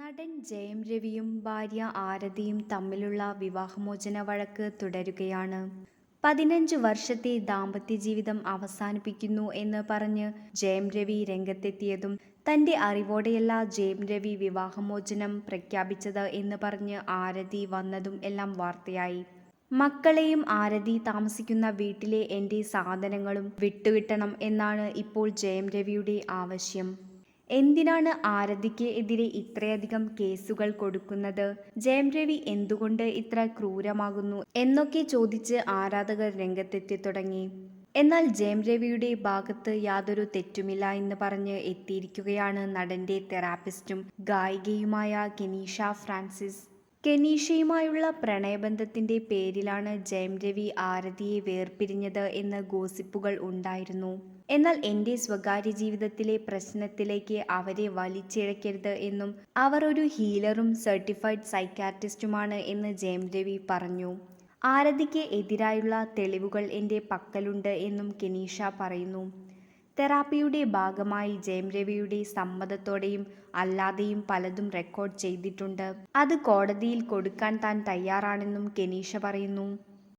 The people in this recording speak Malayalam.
നടൻ ജയം രവിയും ഭാര്യ ആരതിയും തമ്മിലുള്ള വിവാഹമോചന വഴക്ക് തുടരുകയാണ്. പതിനഞ്ച് വർഷത്തെ ദാമ്പത്യ ജീവിതം അവസാനിപ്പിക്കുന്നു എന്ന് പറഞ്ഞ് ജയം രവി രംഗത്തെത്തിയതും തന്റെ അറിവോടെയല്ല ജയം രവി വിവാഹമോചനം പ്രഖ്യാപിച്ചത് എന്ന് പറഞ്ഞ് ആരതി വന്നതും എല്ലാം വാർത്തയായി. മക്കളെയും ആരതി താമസിക്കുന്ന വീട്ടിലെ എന്റെ സാധനങ്ങളും വിട്ടുകിട്ടണം എന്നാണ് ഇപ്പോൾ ജയം രവിയുടെ ആവശ്യം. എന്തിനാണ് ആരതിക്ക് എതിരെ ഇത്രയധികം കേസുകൾ കൊടുക്കുന്നത്? ജയം രവി എന്തുകൊണ്ട് ഇത്ര ക്രൂരമാകുന്നു? എന്നൊക്കെ ചോദിച്ച് ആരാധകർ രംഗത്തെത്തി തുടങ്ങി. എന്നാൽ ജയം രവിയുടെ ഭാഗത്ത് യാതൊരു തെറ്റുമില്ല എന്ന് പറഞ്ഞ് എത്തിയിരിക്കുകയാണ് നടന്റെ തെറാപ്പിസ്റ്റും ഗായികയുമായ കെനീഷ ഫ്രാൻസിസ്. കെനീഷയുമായുള്ള പ്രണയബന്ധത്തിന്റെ പേരിലാണ് ജയം രവി ആരതിയെ വേർപിരിഞ്ഞത് എന്ന് ഗോസിപ്പുകൾ ഉണ്ടായിരുന്നു. എന്നാൽ എന്റെ സ്വകാര്യ ജീവിതത്തിലെ പ്രശ്നത്തിലേക്ക് അവരെ വലിച്ചിഴക്കരുത് എന്നും അവർ ഒരു ഹീലറും സർട്ടിഫൈഡ് സൈക്കാട്രിസ്റ്റുമാണ് എന്ന് ജയം രവി പറഞ്ഞു. ആരതിക്ക് എതിരായുള്ള തെളിവുകൾ എന്റെ പക്കലുണ്ട് എന്നും കെനീഷ പറയുന്നു. തെറാപ്പിയുടെ ഭാഗമായി ജയം രവിയുടെ സമ്മതത്തോടെയും അല്ലാതെയും പലതും റെക്കോർഡ് ചെയ്തിട്ടുണ്ട്. അത് കോടതിയിൽ കൊടുക്കാൻ താൻ തയ്യാറാണെന്നും കെനീഷ പറയുന്നു.